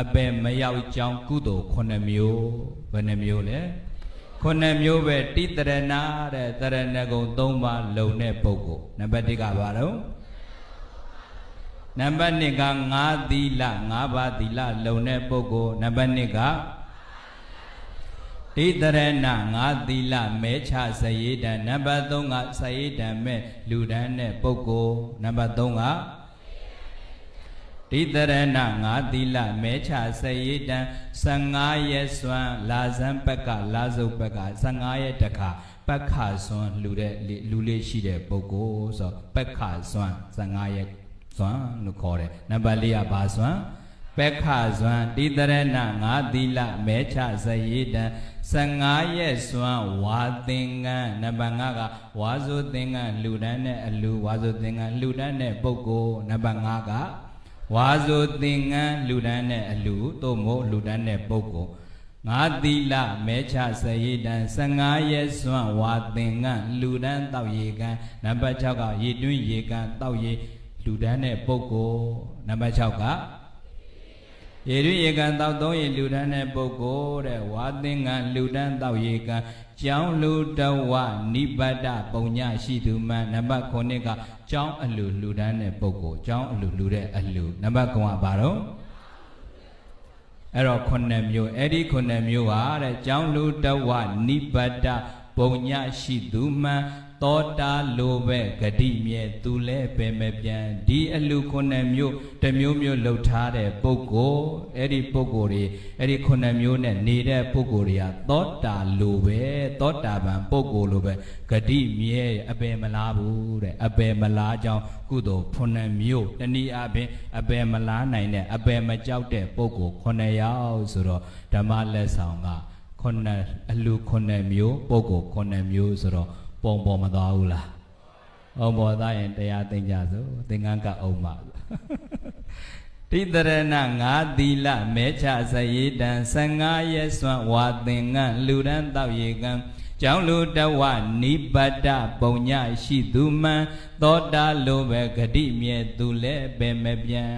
အပယ်မရောက်ကြောင်းကုသိုလ်ခုနှစ်မျိုးဘယ်နှမျိုးလဲခုနှစ်မျိုးပဲတိတရဏတဲ့တရဏဂုံ၃ပါးလုံတဲ့ပုဂ္ဂိုလ်နံပါတ်1ကဘာတော့နံပါတ်2ကငါးသီလငါးပါးသီလလုံတဲ့ပုဂ္ဂိုလ်နံပါတ်2ကတိတရဏငါးသီလမဲချစရေတံနံပါတ်3ကစရေတံမဲ့လူဒန်းတဲ့ပုဂ္ဂိုလ်နံပါတ်3က တိတရဏငါးသီလမဲချစရေတံ15ရက်စွမ်းလာဇန်ပက်ကလာစုပ်ပက်က15ရက်တခါပက္ခစွမ်းလူတဲ့လူလေးရှိတဲ့ပုဂ္ဂိုလ်ဆိုပက္ခစွမ်း15ရက်စွမ်းလို့ခေါ်တယ်နံပါတ်4ကဘာစွမ်းပက္ခစွမ်းတိတရဏငါးသီလမဲချစရေတံ15ရက်စွမ်းဝါသင်္ကန်းနံပါတ်5ကဝါစုသင်္ကန်းလူတန်းနဲ့အလူဝါစုသင်္ကန်းလူတန်းနဲ့ပုဂ္ဂိုလ်နံပါတ်5က ဝါစုသင်္ကန်းလူတန်းနဲ့အလူသို့မဟုတ်လူတန်းနဲ့ပုဂ္ဂိုလ်ငါသီလမဲချစရေတံ15ရက်စွမ်းဝါသင်္ကန်းလူတန်းတောက်ရေကန်းနံပါတ်6ကရေတွင်းရေကန်းတောက်ရေလူတန်းနဲ့ပုဂ္ဂိုလ်နံပါတ်6က ရေတွင်းရေကံတောက်သုံးရေလူတန်းတဲ့ပုဂ္ဂိုလ်တဲ့ဝါသင်္ကန်းလူတန်းတောက်ရေကံကျောင်းလူတဝနိဗ္ဗတပုံညရှိသူမှန်နံပါတ်9ကကျောင်းအလူလူတန်းတဲ့ပုဂ္ဂိုလ်ကျောင်းအလူလူတဲ့အလူနံပါတ်9ကဘာတော့အဲ့တော့ခုနှစ်မျိုးအဲ့ဒီခုနှစ်မျိုးဟာတဲ့ကျောင်းလူတဝနိဗ္ဗတပုံညရှိသူမှန် သောတာလိုပဲဂတိမြဲသူလဲပဲမပြန်ဒီအလူခုနှစ်မျိုးတစ်မျိုးမျိုးလှုပ်ထားတဲ့ပုဂ္ဂိုလ်အဲ့ဒီပုဂ္ဂိုလ်တွေအဲ့ဒီခုနှစ်မျိုးနဲ့နေတဲ့ပုဂ္ဂိုလ်တွေကသောတာလိုပဲသောတာပန်ပုဂ္ဂိုလ်လိုပဲဂတိမြဲအပယ်မလားဘူးတဲ့အပယ်မလားကြောင်းကုသိုလ်ခုနှစ်မျိုးတနည်းအားဖြင့်အပယ်မလားနိုင်တဲ့အပယ်မကြောက်တဲ့ပုဂ္ဂိုလ်ခုနှစ်ယောက်ဆိုတော့ဓမ္မလက်ဆောင်ကခုနှစ်အလူခုနှစ်မျိုးပုဂ္ဂိုလ်ခုနှစ်မျိုးဆိုတော့ ပုံပေါ်မသွားဘူးလား။အောင်ပေါ်သားရင်တရားသိကြစို့သင်္ကန်းကအောင်ပါတိတရဏငါသီလမဲချစရေတံ15ရက်စွမ်းဝါသင်္ကန်းလူရန်တောက်ရေကံကျောင်းလူတဝနိဗ္ဗတပုံညရှိသူမှန်သောတာလိုပဲဂတိမြဲသူလဲပဲမပြန်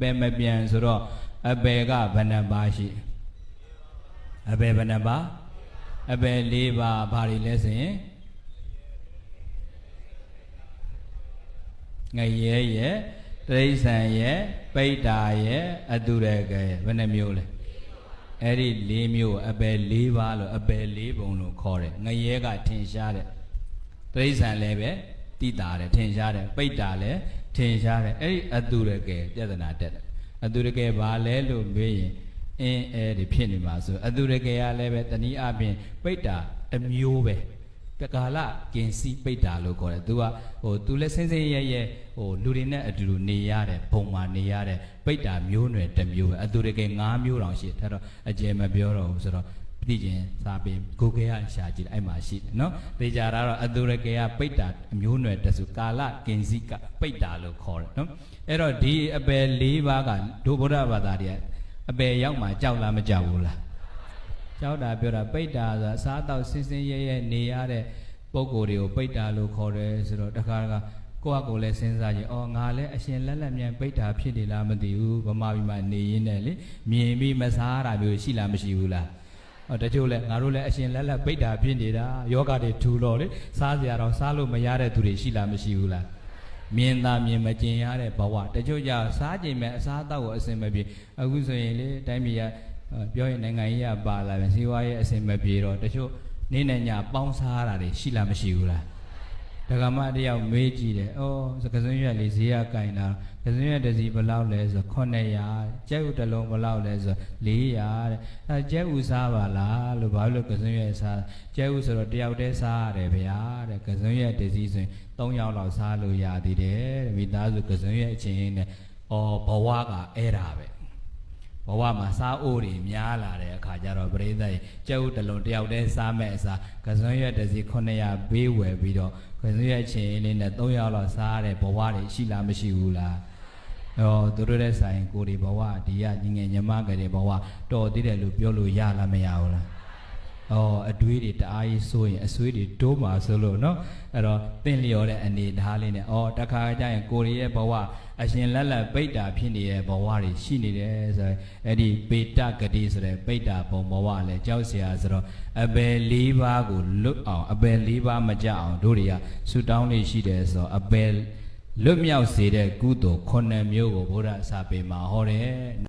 ပဲမပြန်ဆိုတော့အပေကဘယ်နှပါရှိအပေဘယ်နှပါအပေ၄ပါးဘာတွေလဲဆိုရင် ငရဲရဲ့တိရစ္ဆာန်ရဲ့ပိဋ္ဌာရဲ့အတုရကရဲ့ဘယ်နှမျိုးလဲအဲ့ဒီ၄မျိုးအပယ်၄ပါးလို့အပယ်၄ပုံလို့ခေါ်တယ်ငရဲကထင်ရှားတယ်တိရစ္ဆာန်လည်းပဲတိတာတယ်ထင်ရှားတယ်ပိဋ္ဌာလည်းထင်ရှားတယ်အဲ့ဒီအတုရကပြဿနာတက်တယ်အတုရကဘာလဲလို့မေးရင်အင်းအဲတွေဖြစ်နေမှာဆိုအတုရကရလည်းပဲတနည်းအားဖြင့်ပိဋ္ဌာတစ်မျိုးပဲ ပကာလကင်စီပိတ်တာလို့ခေါ်တယ်။ तू ကဟို तू လည်းစင်းစင်းရဲရဲဟိုလူတွေနဲ့အတူတူနေရတဲ့ဘုံမှာနေရတဲ့ပိတ်တာမျိုးနွယ်တစ်မျိုးပဲ။အတူတကယ်၅မျိုးတောင်ရှိတယ်။ဒါတော့အကျယ်မပြောတော့ဘူးဆိုတော့ပြည့်ကျင်စားပြီးကိုကေရရှာကြည့်တယ်အဲ့မှာရှိတယ်နော်။ဒေကြတာတော့အတူတကယ်ကပိတ်တာအမျိုးနွယ်တစုကာလကင်စီကပိတ်တာလို့ခေါ်တယ်နော်။အဲ့တော့ဒီအပယ်၄ပါးကဒုဗုဒ္ဓဘာသာတွေကအပယ်ရောက်မှကြောက်လားမကြောက်ဘူးလား။ ကြောက်တာပြောတာပိတ်တာဆိုတာအစားတော့စင်းစင်းရဲရဲနေရတဲ့ပုံကိုယ်တွေကိုပိတ်တာလို့ခေါ်တယ်ဆိုတော့တခါတခါကိုယ့်အကိုလည်းစဉ်းစားကြည့်အော်ငါလည်းအရှင်လက်လက်မြန်ပိတ်တာဖြစ်နေလားမသိဘူးဗမာပြည်မှာနေရင်းနဲ့လေမြင်ပြီးမစားတာမျိုးရှိလားမရှိဘူးလားဟောတချို့လည်းငါတို့လည်းအရှင်လက်လက်ပိတ်တာဖြစ်နေတာယောဂတွေထူတော့လေစားစရာတော့စားလို့မရတဲ့သူတွေရှိလားမရှိဘူးလားမြင်သာမြင်မကျင်ရတဲ့ဘဝတချို့ကြစားကြင်မဲ့အစားအသောက်ကိုအစင်မပြေအခုဆိုရင်လေတိုင်းပြည်က ပြောရင်နိုင်ငံကြီးကပါလာပြန်စီးပွားရေးအစင်မပြေတော့တချို့နေ့နဲ့ညပေါင်းစားတာတွေရှိလားမရှိဘူးလားဒကမတယောက်မေးကြည့်တယ်။အော်စကစွန်းရွက်လေးဈေးကကင်တာကစွန်းရွက်တစ်စီဘယ်လောက်လဲဆို900ကျဲဥတစ်လုံးဘယ်လောက်လဲဆို400တဲ့။အဲကျဲဥစားပါလားလို့ဘာလို့ကစွန်းရွက်စားကျဲဥဆိုတော့တယောက်တည်းစားရတယ်ဗျာတဲ့ကစွန်းရွက်တစ်စီဆိုရင်3ယောက်လောက်စားလို့ရသေးတယ်တဲ့မိသားစုကစွန်းရွက်အချင်းနဲ့အော်ဘဝကအဲ့ဒါပဲ ဘဝမှာစားအိုးတွေများလာတဲ့အခါကျတော့ပရိသတ်ကျဲဥတလုံးတယောက်တည်းစားမဲ့အစားကစွန်းရွက်တစ်စီ900ဘေးဝယ်ပြီးတော့ကစွန်းရွက်ချင်းလေးနဲ့3ယောက်လောက်စားတဲ့ဘဝတွေရှိလားမရှိဘူးလားအော်သူတို့တဲ့ဆိုင်ကိုဒီဘဝဒီကညီငယ်ညီမကလေးဘဝတော်သေးတယ်လို့ပြောလို့ရလားမရဘူးလား အော်အတွေးတွေတအားကြီးဆိုရင်အဆွေးတွေတိုးမှာဆိုလို့နော်အဲ့တော့တင့်လျော်တဲ့အနေထားလေးနဲ့အော်တခါကြရင်ကိုရီရဲ့ဘဝအရှင်လက်လက်ပိတ္တာဖြစ်နေတဲ့ဘဝတွေရှိနေတယ်ဆိုရင်အဲ့ဒီပေတဂတိဆိုတဲ့ပိတ္တာဘုံဘဝလည်းကြောက်เสียဆိုတော့အပယ်၄ပါးကိုလွတ်အောင်အပယ်၄ပါးမကြအောင်တို့တွေကဆူတောင်းလေးရှိတယ်ဆိုတော့အပယ်လွတ်မြောက်စေတဲ့ကုသိုလ်ခုနှစ်မျိုးကိုဘုရားစာပေမှာဟောတယ်